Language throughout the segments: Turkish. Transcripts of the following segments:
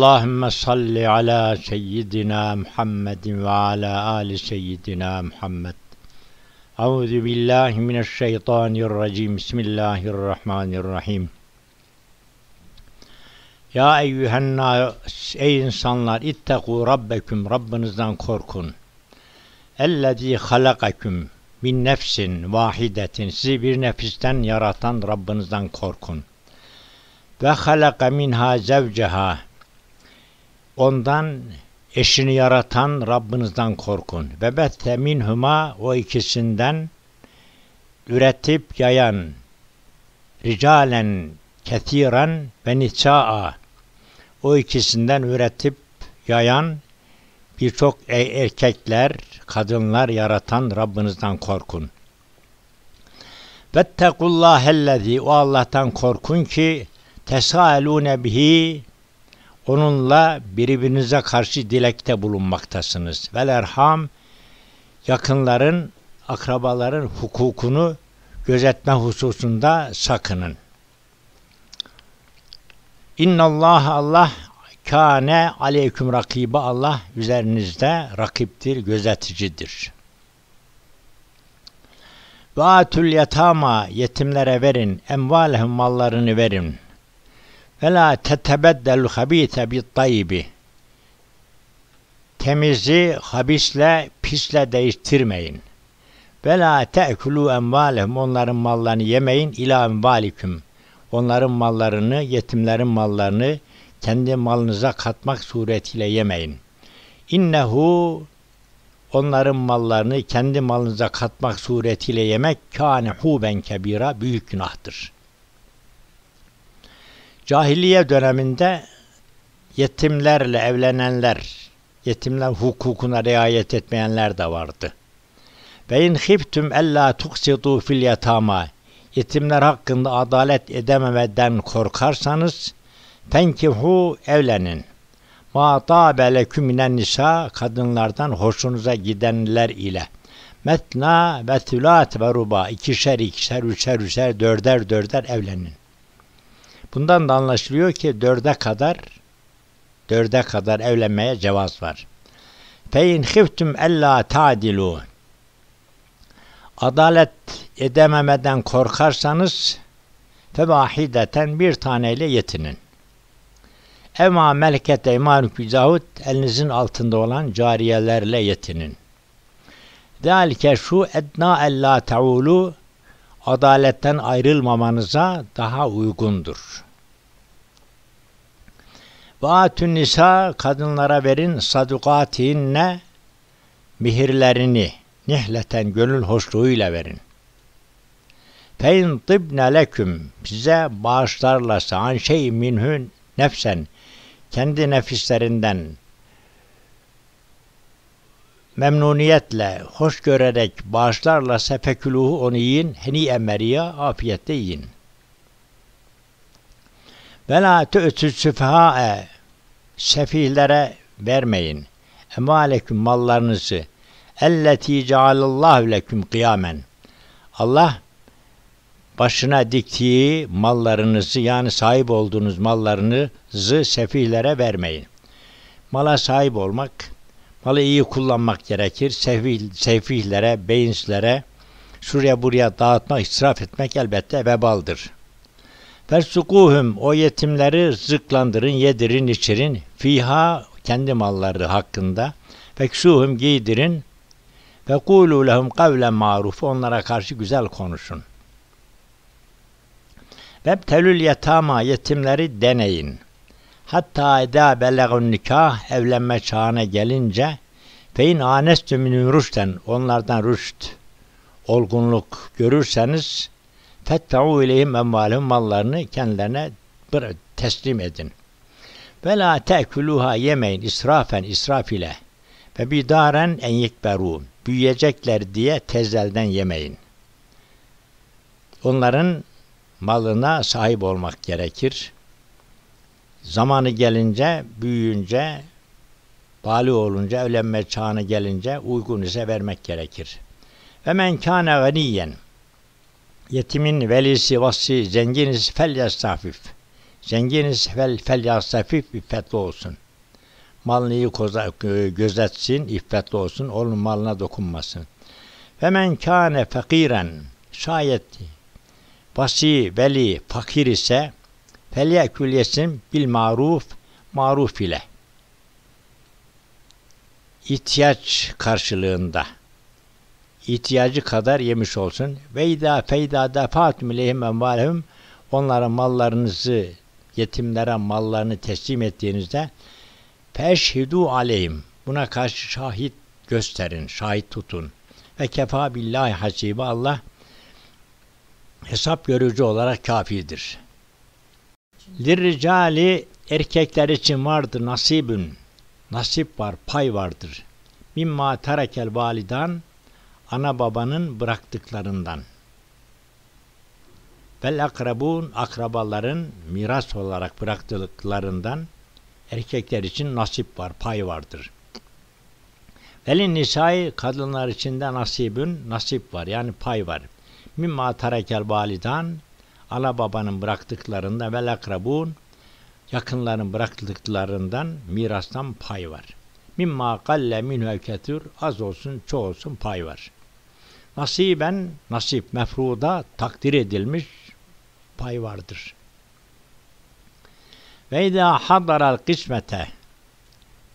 Allahümme salli ala seyyidina Muhammedin ve ala ali seyyidina Muhammed. Euzu billahi mineşşeytanirracim. Bismillahirrahmanirrahim. Ya eyyühen nas, ey insanlar itteku rabbeküm Rabbinizden korkun. Ellezî halakaküm min nefsin vahidetin sizi bir nefisten yaratan Rabbinizden korkun. Ve halaka minha zevceha ondan eşini yaratan Rabbinizden korkun. Ve bette minhuma o ikisinden üretip yayan ricalen kethiren ve nisaa o ikisinden üretip yayan birçok e, erkekler, kadınlar yaratan Rabbinizden korkun. Vettekullâhellezî o Allah'tan korkun ki tesâlûne bihi onunla birbirinize karşı dilekte bulunmaktasınız. Vel erham yakınların, akrabaların hukukunu gözetme hususunda sakının. İnna Allah Allah kâne aleyküm rakibe Allah üzerinizde rakiptir, gözeticidir. Ve atul yatama yetimlere verin, emvalehum mallarını verin. Tetebeddelu habite bit tayyibi. Temizi habisle, pisle değiştirmeyin. La te'kulu emvalehum onların mallarını yemeyin ila emvaliküm. Onların mallarını, yetimlerin mallarını kendi malınıza katmak suretiyle yemeyin. İnnehu onların mallarını kendi malınıza katmak suretiyle yemek kâne huben kebira büyük günahtır. Cahiliye döneminde yetimlerle evlenenler, yetimler hukukuna riayet etmeyenler de vardı. Ve in khiftum alla tuksitu fil yatama yetimler hakkında adalet edememeden korkarsanız Fenkihu evlenin. Ma tabe leküm minen nisa kadınlardan hoşunuza gidenler ile. Metna ve thülat ve ruba ikişer ikişer üçer üçer dörder dörder evlenin. Bundan da anlaşılıyor ki dörde kadar dörde kadar evlenmeye cevaz var. Fe in khiftum alla ta'dilu adalet edememeden korkarsanız fevahideten bir taneyle yetinin. Ema meleket eymanuk zahut elinizin altında olan cariyelerle yetinin. Zalike şu edna ella taulu adaletten ayrılmamanıza daha uygundur. Vaatün nisa kadınlara verin sadukatinne mihirlerini nihleten gönül hoşluğuyla verin. Fein tibne leküm size bağışlarlarsa an şey minhün nefsen kendi nefislerinden memnuniyetle, hoş görerek bağışlarla sefekuluhu onu yiyin, heni emeriya, afiyette yiyin. Ve la süfehâe, sefihlere vermeyin. Emaleküm mallarınızı, elleti cealallahu leküm kıyamen. Allah başına diktiği mallarınızı yani sahip olduğunuz mallarınızı sefihlere vermeyin. Mala sahip olmak, malı iyi kullanmak gerekir. Sefih, sefihlere, beyinslere, şuraya buraya dağıtmak, israf etmek elbette vebaldır. Fersukuhum o yetimleri zıklandırın, yedirin, içirin. Fiha kendi malları hakkında. Feksuhum giydirin. Ve kulu lehum kavlen maruf. Onlara karşı güzel konuşun. Vebtelül yetama yetimleri deneyin. Hatta eda belegun nikah evlenme çağına gelince fein anestü minüm rüşten onlardan rüşt olgunluk görürseniz fette'u ileyhim emvalihim mallarını kendilerine teslim edin. Ve la te'kuluha yemeyin israfen israf ile ve bidaren en yekberu büyüyecekler diye tezelden yemeyin. Onların malına sahip olmak gerekir. Zamanı gelince, büyüyünce, bali olunca, evlenme çağına gelince uygun ise vermek gerekir. Ve men kâne ganiyen yetimin velisi, vassi, zengin ise fel yestafif. Zengin ise fel, fel yasafif iffetli olsun. Malını koza, gözetsin, iffetli olsun, onun malına dokunmasın. Ve men kâne fakiren şayet vasi, veli, fakir ise felyekül yesin bil maruf, maruf ile. İhtiyaç karşılığında ihtiyacı kadar yemiş olsun. Ve idâ feydâ defâtum ileyhim envâlehum onlara mallarınızı yetimlere mallarını teslim ettiğinizde feşhidû aleyhim buna karşı şahit gösterin, şahit tutun. Ve kefa billahi hasibe Allah hesap görücü olarak kafidir. Lirricali erkekler için vardır nasibün. Nasip var, pay vardır. Mimma terekel validan ana babanın bıraktıklarından. Vel akrabun akrabaların miras olarak bıraktıklarından erkekler için nasip var, pay vardır. Velin nisai kadınlar için de nasibün nasip var yani pay var. Mimma tarekel validan ana babanın bıraktıklarında vel akrabun yakınların bıraktıklarından mirastan pay var. Mimma kalle minhu ketür az olsun çoğu olsun pay var. Nasiben nasip mefruda takdir edilmiş pay vardır. Ve idâ hadaral kısmete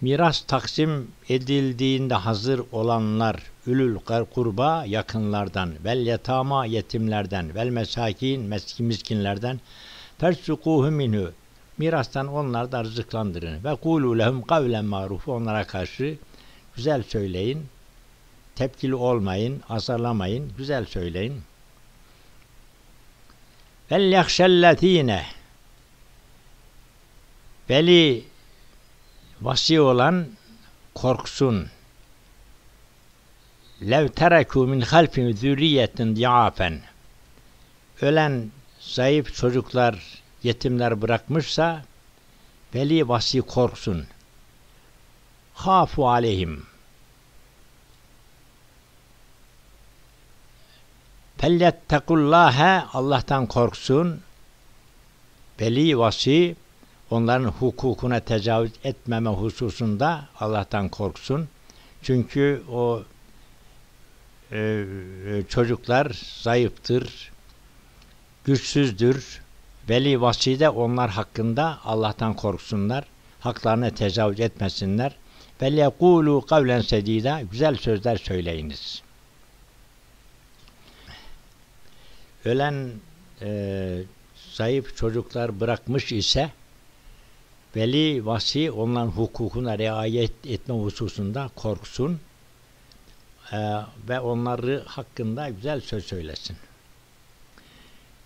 miras taksim edildiğinde hazır olanlar ülül kurba yakınlardan vel yetama yetimlerden vel mesakin miskinlerden fersukuhu minhu. Mirastan onlar da rızıklandırın. Ve kulu lehum kavlen maruf. Onlara karşı güzel söyleyin. Tepkili olmayın azarlamayın. Güzel söyleyin. Vel yakşellezine Veli vasi olan korksun. Lev tereku min halfin zürriyetin diafen. Ölen zayıf çocuklar, yetimler bırakmışsa veli vasi korksun. Hafu aleyhim. Fellettekullâhe Allah'tan korksun. Veli vasi onların hukukuna tecavüz etmeme hususunda Allah'tan korksun. Çünkü o e, çocuklar zayıftır, güçsüzdür. Veli vaside onlar hakkında Allah'tan korksunlar. Haklarına tecavüz etmesinler. Ve yekulu kavlen sedida güzel sözler söyleyiniz. Ölen e, zayıf çocuklar bırakmış ise veli vasi onların hukukuna riayet etme hususunda korksun e, ve onları hakkında güzel söz söylesin.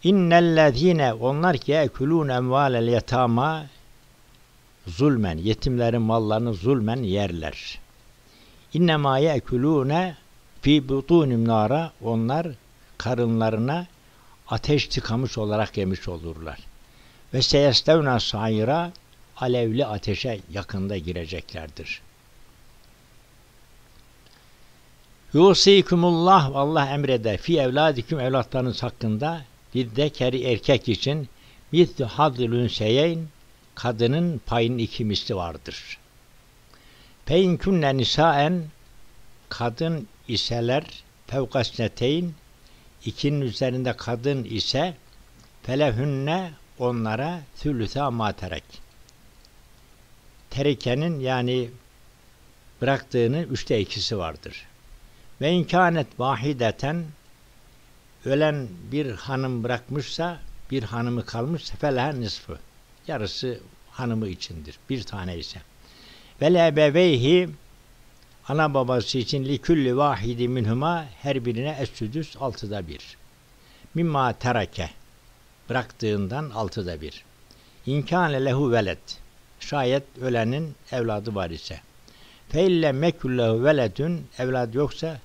İnnellezine onlar ki ekulun emvalel yetama zulmen yetimlerin mallarını zulmen yerler. İnnemâ yekulune fi butunim nara onlar karınlarına ateş tıkamış olarak yemiş olurlar. Ve seyestevna sayra alevli ateşe yakında gireceklerdir. Yusikumullah Allah emreder fi evladikum evlatlarınız hakkında bir erkek için mithlü hadlül seyeyn kadının payının iki misli vardır. Fein kunne nisaen kadın iseler fevkasneteyn ikinin üzerinde kadın ise felehünne onlara thülütha materek terikenin yani bıraktığının üçte ikisi vardır. Ve imkanet vahideten ölen bir hanım bırakmışsa bir hanımı kalmış feleha nisfı. Yarısı hanımı içindir. Bir tane ise. Ve lebeveyhi ana babası için li külli vahidi minhuma her birine es altıda bir. Mimma terake bıraktığından altıda bir. İnkâne lehu veled Şayet ölenin evladı var ise. Feille mekullehu veledün evlad yoksa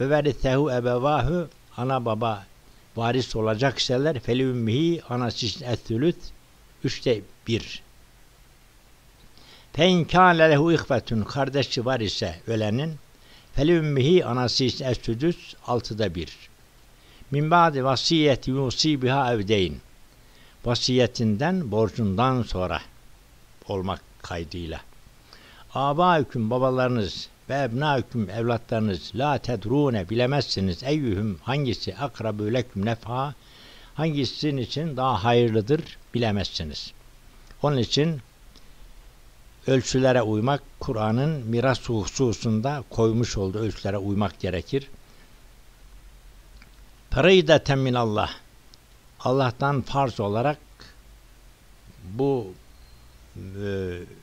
ve verithehu ebevahu ana baba varis olacak iseler feli ümmihi anası için ethülüt üçte bir. Fe inkâle lehu ihvetun kardeşi var ise ölenin feli ümmihi anası için ethüdüs altıda bir. Min ba'di vasiyeti yusi biha evdeyn. vasiyetinden, borcundan sonra olmak kaydıyla. Aba hüküm babalarınız ve ebna hüküm evlatlarınız la tedrune bilemezsiniz eyyühüm hangisi akrabü leküm nefha hangisinin için daha hayırlıdır bilemezsiniz. Onun için ölçülere uymak Kur'an'ın miras hususunda koymuş olduğu ölçülere uymak gerekir. Ferideten min Allah. Allah'tan farz olarak bu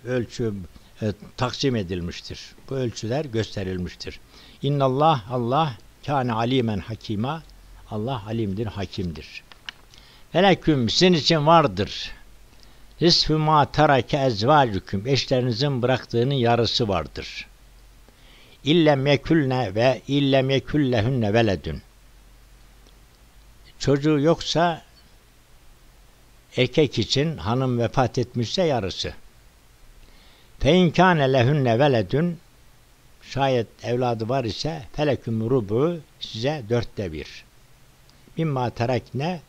ölçü e, taksim edilmiştir. Bu ölçüler gösterilmiştir. İnnallah Allah kâne alimen hakima. Allah alimdir, hakimdir. Feleküm sizin için vardır. Nisfü ma terake ezvacüküm. Eşlerinizin bıraktığının yarısı vardır. İllem yekülne ve illem yeküllehünne veledün. Çocuğu yoksa erkek için hanım vefat etmişse yarısı. Fe inkâne lehünne veledün şayet evladı var ise feleküm rubu size dörtte bir. Mimma terekne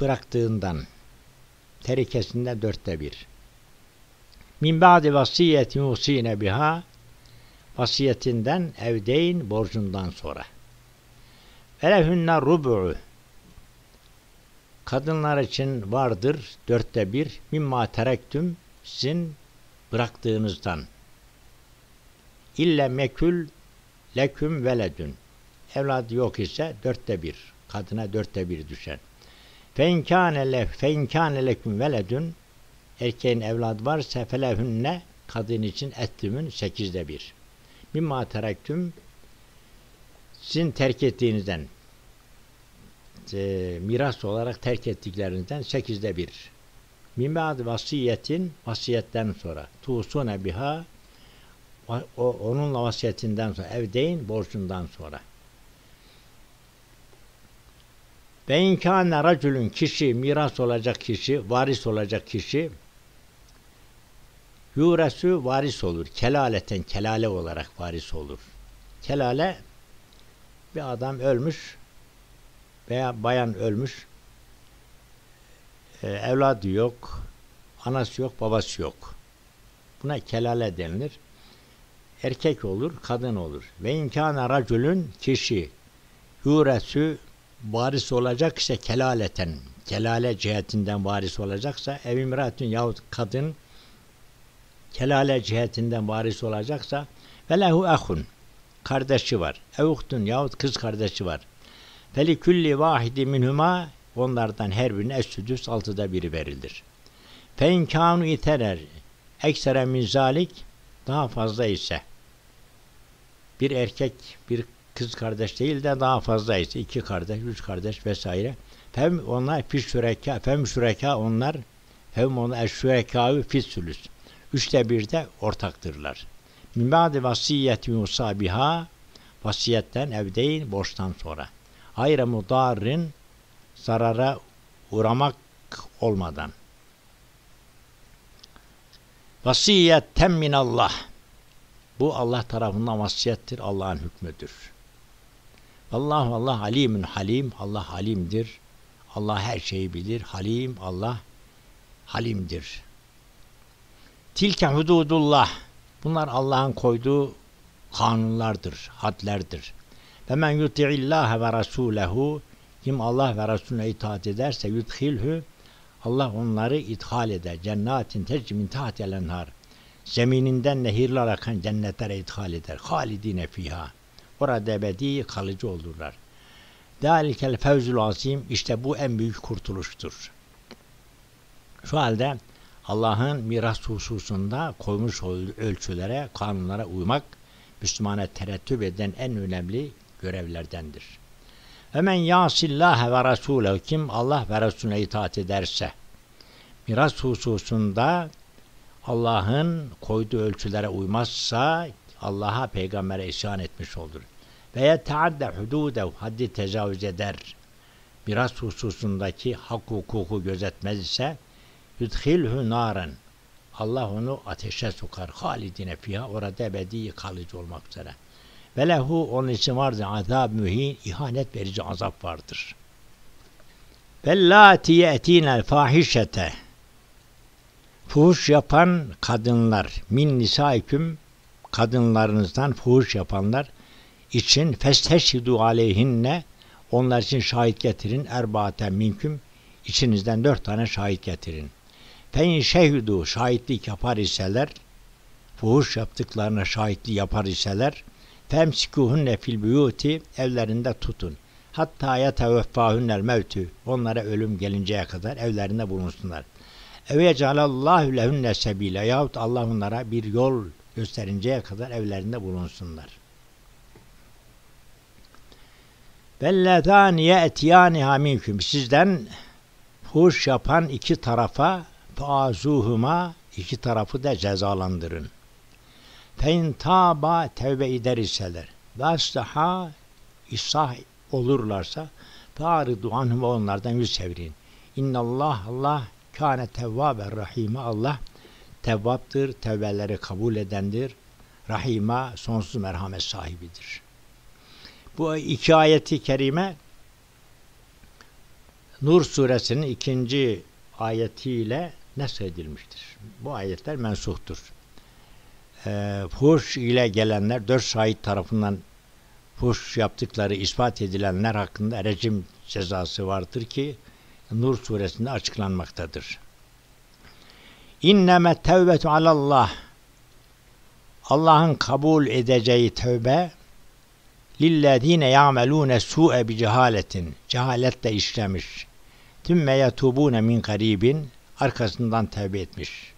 bıraktığından terikesinde dörtte bir. Min ba'di vasiyetin yusine biha vasiyetinden evdeyn borcundan sonra. Velehünne rubu'u kadınlar için vardır dörtte bir mimma terektüm sizin bıraktığınızdan. İlle mekül leküm veledün. Evladı yok ise dörtte bir. Kadına dörtte bir düşen. Feinkâne le feinkâne leküm veledün. Erkeğin evladı varsa felehünne kadın için ettümün sekizde bir. Mimma terektüm sizin terk ettiğinizden e, miras olarak terk ettiklerinizden sekizde bir. Min ba'd vasiyetin vasiyetten sonra tuğsune biha o, onunla vasiyetinden sonra evdeyn borcundan sonra. Ve inkâne racülün kişi miras olacak kişi, varis olacak kişi yuresu varis olur. Kelaleten kelale olarak varis olur. Kelale bir adam ölmüş veya bayan ölmüş e, evladı yok, anası yok, babası yok. Buna kelale denilir. Erkek olur, kadın olur. Ve inkâne racülün kişi yuresü varis olacak ise kelaleten, kelale cihetinden varis olacaksa, evimratün yahut kadın kelale cihetinden varis olacaksa ve lehu ehun kardeşi var. Evuhtun yahut kız kardeşi var. Feli külli vahidi minhuma onlardan her birine es-südüs altıda biri verilir. Fe inkânu iterer eksere min zalik daha fazla ise bir erkek bir kız kardeş değil de daha fazla ise iki kardeş, üç kardeş vesaire. Fem onlar fi şüreka, fem şüreka onlar fem onlar şürekâü fis sülüs. Üçte birde ortaktırlar. Min ba'di vasiyeti yusabiha vasiyetten evdeyn borçtan sonra. Hayre mudarrin zarara uğramak olmadan. Vasiyetten min Allah. Bu Allah tarafından vasiyettir, Allah'ın hükmüdür. Allah Allah alimun halim, Allah halimdir. Allah her şeyi bilir, halim, Allah halimdir. Tilke hududullah. Bunlar Allah'ın koyduğu kanunlardır, hadlerdir. Ve men yuti'illâhe ve rasûlehu kim Allah ve Resulüne itaat ederse yudhilhü Allah onları ithal eder. Cennetin tecmin tahtel enhar. Zemininden nehirler akan cennetlere ithal eder. Halidine fiha. Orada ebedi kalıcı olurlar. Dalikel fevzul azim işte bu en büyük kurtuluştur. Şu halde Allah'ın miras hususunda koymuş ölçülere, kanunlara uymak Müslümana terettüp eden en önemli görevlerdendir. Hemen yasillâhe ve rasûlehu kim Allah ve Resulüne itaat ederse miras hususunda Allah'ın koyduğu ölçülere uymazsa Allah'a peygambere isyan etmiş olur. Veya taadde hududev haddi tecavüz eder. Miras hususundaki hak hukuku gözetmez ise yudhilhu naren Allah onu ateşe sokar. Halidine fiha orada ebedi kalıcı olmak üzere. Ve lehu onun için vardır azab mühin, ihanet verici azap vardır. Vellati ye'tinel fahişete Fuhuş yapan kadınlar min nisaiküm kadınlarınızdan fuhuş yapanlar için festeşhidu aleyhinne onlar için şahit getirin erbaaten minküm içinizden dört tane şahit getirin. Fein şehidu şahitlik yapar iseler fuhuş yaptıklarına şahitlik yapar iseler femsikuhunne fil buyuti evlerinde tutun. Hatta yeteveffahünnel mevtü onlara ölüm gelinceye kadar evlerinde bulunsunlar. Ev yecealallahu lehunne sebile yahut Allah onlara bir yol gösterinceye kadar evlerinde bulunsunlar. Velletani ye'tiyaniha minkum sizden fuş yapan iki tarafa faazuhuma iki tarafı da cezalandırın. Fein taba tevbe eder iseler ve aslaha islah olurlarsa faridu anhum onlardan yüz çevirin. İnnallah Allah kâne tevvâbe rahime Allah tevvaptır, tevbeleri kabul edendir. Rahima sonsuz merhamet sahibidir. Bu iki ayeti kerime Nur suresinin ikinci ayetiyle edilmiştir. Bu ayetler mensuhtur. E, fuhuş ile gelenler dört şahit tarafından fuhuş yaptıkları ispat edilenler hakkında rejim cezası vardır ki Nur suresinde açıklanmaktadır. İnneme tevbetu alallah Allah'ın kabul edeceği tövbe lillezine ya'melune su'e bi cehaletin cehaletle işlemiş tümme yetubune min garibin arkasından tövbe etmiş.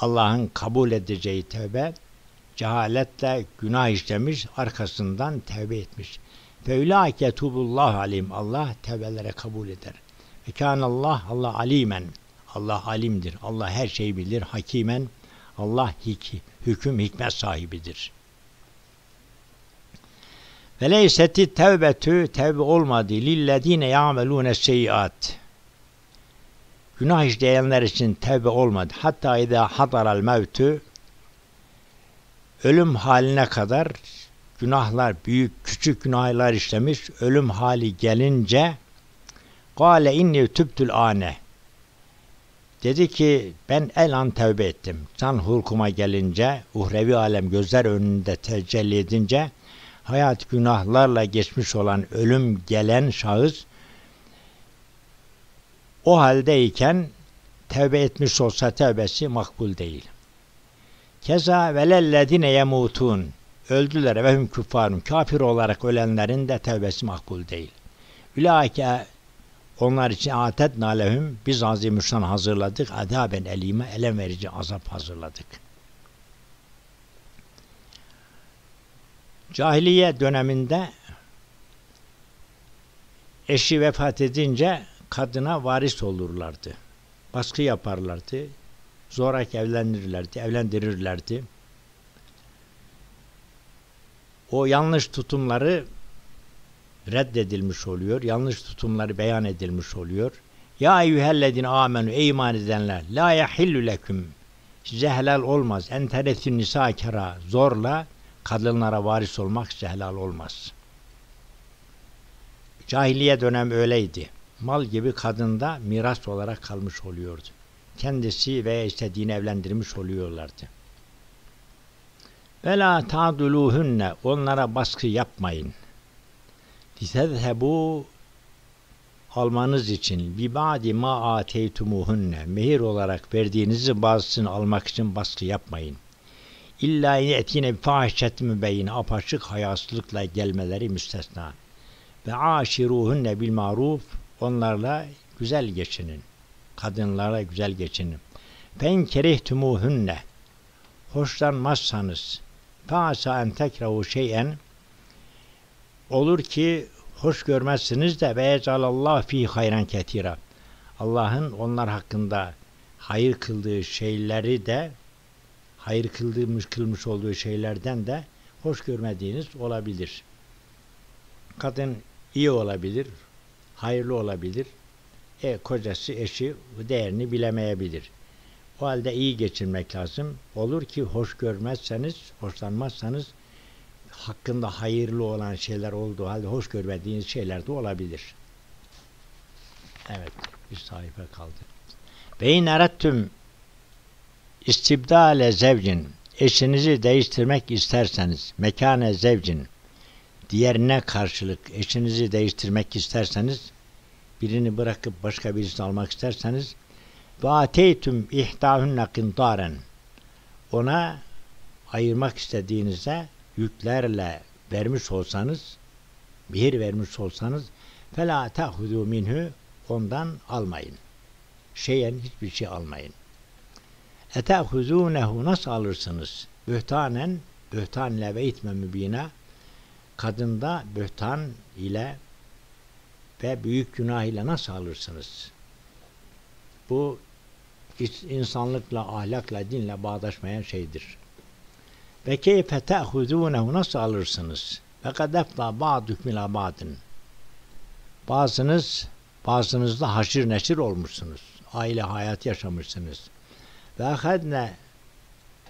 Allah'ın kabul edeceği tövbe cehaletle günah işlemiş arkasından tövbe etmiş. Fe ulaike tubullah alim. Allah tevbelere kabul eder. Ve Allah Allah alimen. Allah alimdir. Allah her şeyi bilir. Hakimen. Allah hik hüküm hikmet sahibidir. Ve leyseti tevbetü tevbe olmadı lillezine ya'melune seyyiat. Günah işleyenler için tevbe olmadı. Hatta idâ hadaral mevtü ölüm haline kadar günahlar, büyük küçük günahlar işlemiş, ölüm hali gelince Kale inni tübtül ane Dedi ki ben el an tevbe ettim. Can hulkuma gelince, uhrevi alem gözler önünde tecelli edince hayat günahlarla geçmiş olan ölüm gelen şahıs o haldeyken tevbe etmiş olsa tevbesi makbul değil. Keza velellezine yemutun öldüler ve hüm küffarun kafir olarak ölenlerin de tevbesi makbul değil. Ulaike onlar için atet nalehüm biz azimüşşan hazırladık. Adaben elime elem verici azap hazırladık. Cahiliye döneminde eşi vefat edince kadına varis olurlardı. Baskı yaparlardı. Zorak evlendirirlerdi, evlendirirlerdi. O yanlış tutumları reddedilmiş oluyor. Yanlış tutumları beyan edilmiş oluyor. Ya eyyühellezine amenu ey iman edenler la yahillu leküm size helal olmaz. Enteresün nisa kera zorla kadınlara varis olmak size helal olmaz. Cahiliye dönem öyleydi. Mal gibi kadında miras olarak kalmış oluyordu. Kendisi veya istediğini evlendirmiş oluyorlardı. Ve la ta'duluhunne onlara baskı yapmayın. Lisezhebu almanız için bi ba'di ma ateytumuhunne mehir olarak verdiğinizi bazısını almak için baskı yapmayın. İlla etine bir fahişet mübeyine apaçık hayasızlıkla gelmeleri müstesna. Ve aşiruhunne bil maruf onlarla güzel geçinin. Kadınlarla güzel geçinin. Fen kerihtumuhunne hoşlanmazsanız Fâsâ en tekrehu şeyen olur ki hoş görmezsiniz de ve ecelallah fi hayran ketira. Allah'ın onlar hakkında hayır kıldığı şeyleri de hayır kıldırmış kılmış olduğu şeylerden de hoş görmediğiniz olabilir. Kadın iyi olabilir, hayırlı olabilir. E, kocası, eşi değerini bilemeyebilir. O halde iyi geçirmek lazım. Olur ki hoş görmezseniz, hoşlanmazsanız hakkında hayırlı olan şeyler olduğu halde hoş görmediğiniz şeyler de olabilir. Evet, bir sayfa kaldı. Ve in erettüm istibdale zevcin eşinizi değiştirmek isterseniz mekane zevcin diğerine karşılık eşinizi değiştirmek isterseniz birini bırakıp başka birisini almak isterseniz ve ateytüm ihtahunne kintaren ona ayırmak istediğinizde yüklerle vermiş olsanız bir vermiş olsanız fela ta'hudu minhu ondan almayın. Şeyen hiçbir şey almayın. Etehuzunehu nasıl alırsınız? Bühtanen, bühtan ile ve itme mübina kadında bühtan ile ve büyük günah ile nasıl alırsınız? Bu insanlıkla, ahlakla, dinle bağdaşmayan şeydir. Ve keyfe te'huzunehu nasıl alırsınız? Ve kad efta ba'dük mila ba'dın. Bazınız, bazınızda haşir neşir olmuşsunuz. Aile hayat yaşamışsınız. Ve ahadne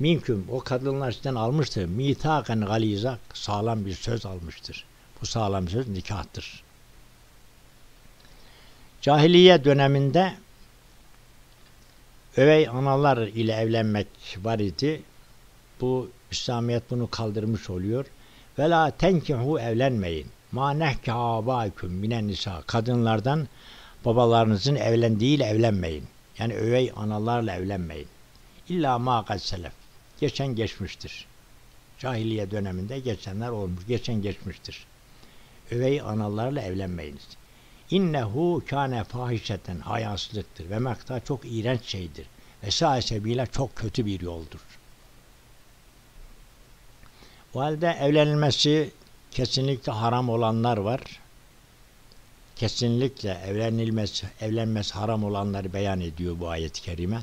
minküm o kadınlar sizden almıştır. Mitaken galiza sağlam bir söz almıştır. Bu sağlam söz nikahtır. Cahiliye döneminde övey analar ile evlenmek var idi. Bu İslamiyet bunu kaldırmış oluyor. Ve la tenkihu evlenmeyin. Ma nehke abâküm minen nisa. Kadınlardan babalarınızın evlendiğiyle evlenmeyin. Yani övey analarla evlenmeyin. İlla ma kad selef. Geçen geçmiştir. Cahiliye döneminde geçenler olmuş. Geçen geçmiştir. Övey analarla evlenmeyiniz. İnnehu kâne fahişeten hayasızlıktır ve mekta çok iğrenç şeydir. Ve sahisebiyle çok kötü bir yoldur. O halde evlenilmesi kesinlikle haram olanlar var. Kesinlikle evlenilmesi, evlenmesi haram olanları beyan ediyor bu ayet-i kerime.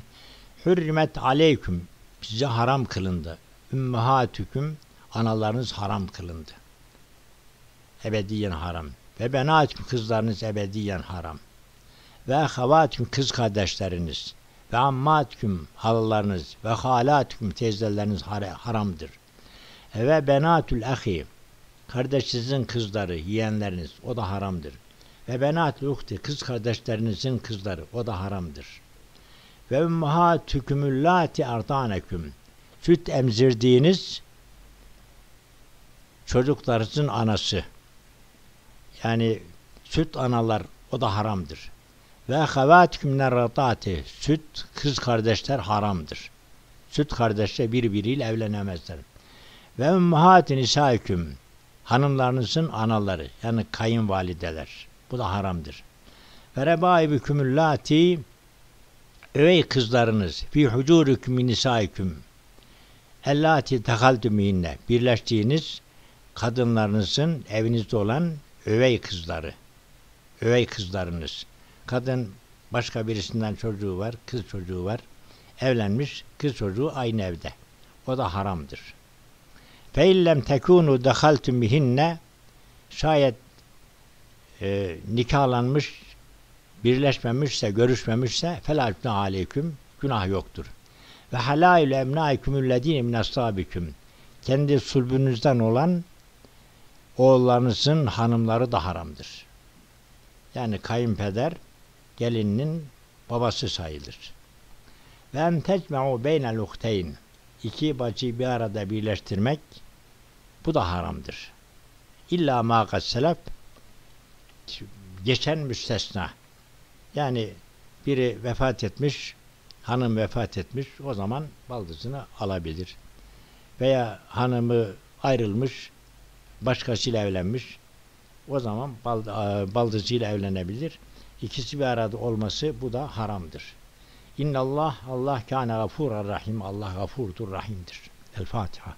Hürrimet aleyküm size haram kılındı. Ümmehatüküm analarınız haram kılındı. Ebediyen haram. Ve benatüm kızlarınız ebediyen haram. Ve havatüm kız kardeşleriniz ve ammatüküm halalarınız ve halatüküm teyzeleriniz haramdır. Ve benatül ahi kardeşinizin kızları, yeğenleriniz o da haramdır. Ve benatül uhti kız kardeşlerinizin kızları o da haramdır. Ve ummahatükümüllati ardaneküm süt emzirdiğiniz çocuklarınızın anası yani süt analar o da haramdır. Ve havatüküm nerratati süt kız kardeşler haramdır. Süt kardeşler birbiriyle evlenemezler. Ve ummahatin isaiküm hanımlarınızın anaları yani kayınvalideler. Bu da haramdır. Ve rebaibükümüllati övey kızlarınız fi hucurüküm nisaiküm ellati tehaltüminne birleştiğiniz kadınlarınızın evinizde olan övey kızları. Övey kızlarınız. Kadın başka birisinden çocuğu var kız çocuğu var. Evlenmiş kız çocuğu aynı evde. O da haramdır. Feillem tekunu dehaltum bihinne. Şayet e, nikahlanmış birleşmemişse, görüşmemişse felâ aleyküm günah yoktur. Ve halâil emnâikümüllezîne min ashabiküm kendi sulbünüzden olan oğullarınızın hanımları da haramdır. Yani kayınpeder gelinin babası sayılır. Ve en tecme'u beynel uhteyn iki bacıyı bir arada birleştirmek bu da haramdır. İlla ma selef geçen müstesna. Yani biri vefat etmiş, hanım vefat etmiş, o zaman baldızını alabilir. Veya hanımı ayrılmış, başkasıyla evlenmiş, o zaman baldızıyla evlenebilir. İkisi bir arada olması bu da haramdır. İnnallah Allah kâne gafûrar rahim. Allah gafurdur, rahimdir. El Fatiha.